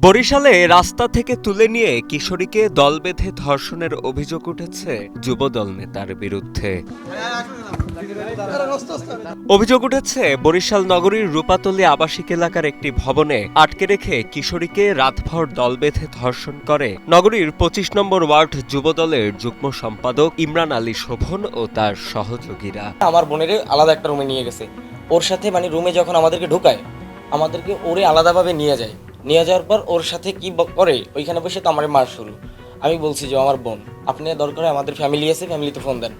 বরিশালে রাস্তা থেকে তুলে নিয়ে কিশোরীকে দল বেঁধে ধর্ষণের অভিযোগ উঠেছে যুবদল নেতার বিরুদ্ধে। অভিযোগ উঠেছে, বরিশাল নগরীর রূপাতলী আবাসিক এলাকার একটি ভবনে আটকে রেখে কিশোরীকে রাতভর দল বেঁধে ধর্ষণ করে। নগরীর পঁচিশ নম্বর ওয়ার্ড যুবদলের যুগ্ম সম্পাদক ইমরান আলী শোভন ও তার সহযোগীরা। আমার বোনের আলাদা একটা রুমে নিয়ে গেছে। ওর সাথে মানে রুমে যখন আমাদেরকে ঢুকায়, আমাদেরকে ওরে আলাদাভাবে নিয়ে যায়। নিয়ে যাওয়ার পর ওর সাথে কি করে, ওইখানে বসে তো আমার মার শুরু। আমি বলছি যে আমার বোন। আপনি দরকার হয় আমাদের ফ্যামিলি আছে ফ্যামিলিতে ফোন দেন।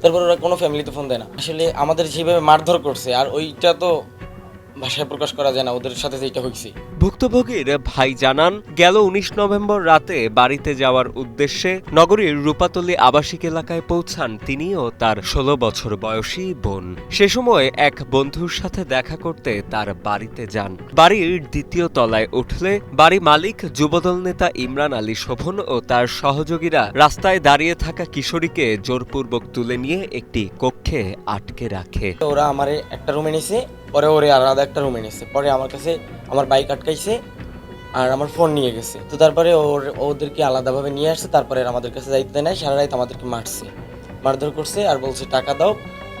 তারপর ওরা কোনো ফ্যামিলিতে ফোন দেয় না। আসলে আমাদের যেভাবে মারধর করছে, আর ওইটা তো ভাষায় প্রকাশ করা যায় না ওদের সাথে যেটা হয়েছে ভুক্তভোগীর ভাই জানান গেল উনিশ নভেম্বর রাতে বাড়িতে যাওয়ার উদ্দেশ্যে নগরীর রূপাতলী আবাসিক এলাকায় পৌঁছান তিনি ও তার ষোলো বছর বয়সী বোন। সে সময় এক বন্ধুর সাথে দেখা করতে তার বাড়িতে যান। বাড়ির দ্বিতীয় তলায় উঠলে বাড়ি মালিক যুবদল নেতা ইমরান আলী শোভন ও তার সহযোগীরা রাস্তায় দাঁড়িয়ে থাকা কিশোরীকে জোরপূর্বক তুলে নিয়ে একটি কক্ষে আটকে রাখে। ওরা আমার একটা রুমে নিছে পরে ওরে আলাদা একটা রুমে নিয়েছে পরে আমার কাছে আমার বাইক আটকাইছে আর আমার ফোন নিয়ে গেছে। তো তারপরে ওর, ওদেরকে আলাদাভাবে নিয়ে আসছে, তারপরে আমাদের কাছে দায়িত্ব নেয় সারা রাত আমাদেরকে মারছে। মারধর করছে আর বলছে, টাকা দাও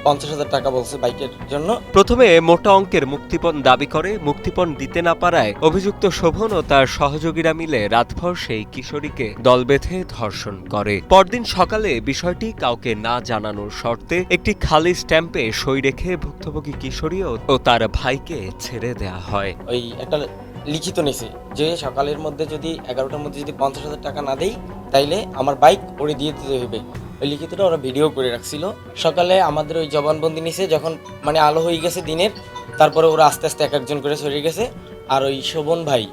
পঞ্চাশ হাজার টাকা বলছে বাইকের জন্য। প্রথমে মোটা অঙ্কের মুক্তিপণ দাবি করে মুক্তিপণ দিতে না পারায় অভিযুক্ত শোভন ও তার সহযোগীরা মিলে রাতভর সেই কিশোরীকে দল বেঁধে ধর্ষণ করে। পরদিন সকালে বিষয়টি কাউকে না জানানোর শর্তে একটি খালি স্ট্যাম্পে সই রেখে ভুক্তভোগী কিশোরী ও- তার ভাইকে ছেড়ে দেয়া হয়। ওই একটা লিখিত নিছে যে সকালের মধ্যে যদি এগারোটার মধ্যে যদি পঞ্চাশ হাজার টাকা না দেই তাইলে আমার বাইক ওরে দিয়ে দিতে হবে ওই লিখিতটা ওরা ভিডিও করে রাখছিল। সকালে আমাদের ওই জবানবন্দি নিছে, যখন মানে আলো হয়ে গেছে দিনের, তারপরে ওরা আস্তে আস্তে এক একজন করে সরে গেছে। আর ওই শোভন ভাই,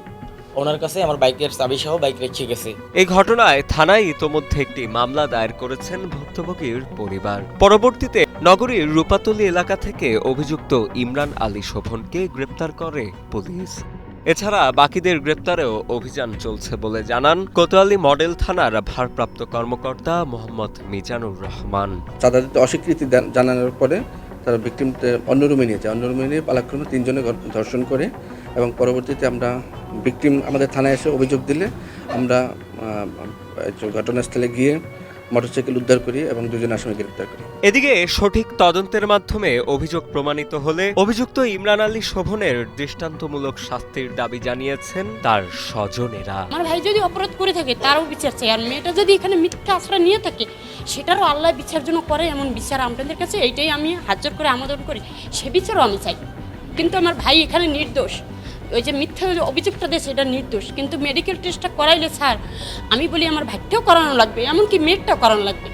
ওনার কাছে আমার বাইকের চাবি সহ বাইক রেখে গেছে। এই ঘটনায় থানায় ইতোমধ্যে একটি মামলা দায়ের করেছেন ভুক্তভোগীর পরিবার। পরবর্তীতে নগরীর রূপাতলী এলাকা থেকে অভিযুক্ত ইমরান আলী শোভনকে গ্রেপ্তার করে পুলিশ। এছাড়া বাকিদের গ্রেপ্তারেও অভিযান চলছে বলে জানান কোতোয়ালি মডেল থানার ভারপ্রাপ্ত কর্মকর্তা মোহাম্মদ মিজানুর রহমান। চাঁদা অস্বীকৃতি জানানোর পরে তারা ভিকটিমকে অন্য রুমে নিয়ে যায়। অন্য রুমে নিয়ে পালাক্রমে তিনজনে ধর্ষণ করে এবং পরবর্তীতে আমরা ভিকটিম আমাদের থানায় এসে অভিযোগ দিলে আমরা ঘটনাস্থলে গিয়ে মোটরসাইকেল উদ্ধার করি এবং দুজন আসামি গ্রেপ্তার করি। এদিকে সঠিক তদন্তের মাধ্যমে অভিযোগ প্রমাণিত হলে অভিযুক্ত ইমরান আলী শোভনের দৃষ্টান্তমূলক শাস্তির দাবি জানিয়েছেন তার স্বজনেরা। আমার ভাই যদি অপরাধ করে থাকে তারও বিচার চাই। আর মেয়েটা যদি এখানে মিথ্যা আশ্রয় নিয়ে থাকে সেটারও আল্লাহ বিচার জন্য করে এমন বিচার আপনাদের কাছে এইটাই আমি হাজার করে আমাদের করি। সে বিচারও আমি চাই। কিন্তু আমার ভাই এখানে নির্দোষ। ওই যে মিথ্যা অভিযোগটা দেয় এটা নির্দোষ। কিন্তু মেডিকেল টেস্টটা করাইলে স্যার, আমি বলি আমার ভাইটাও করানো লাগবে, এমনকি মেয়েরটাও করানো লাগবে।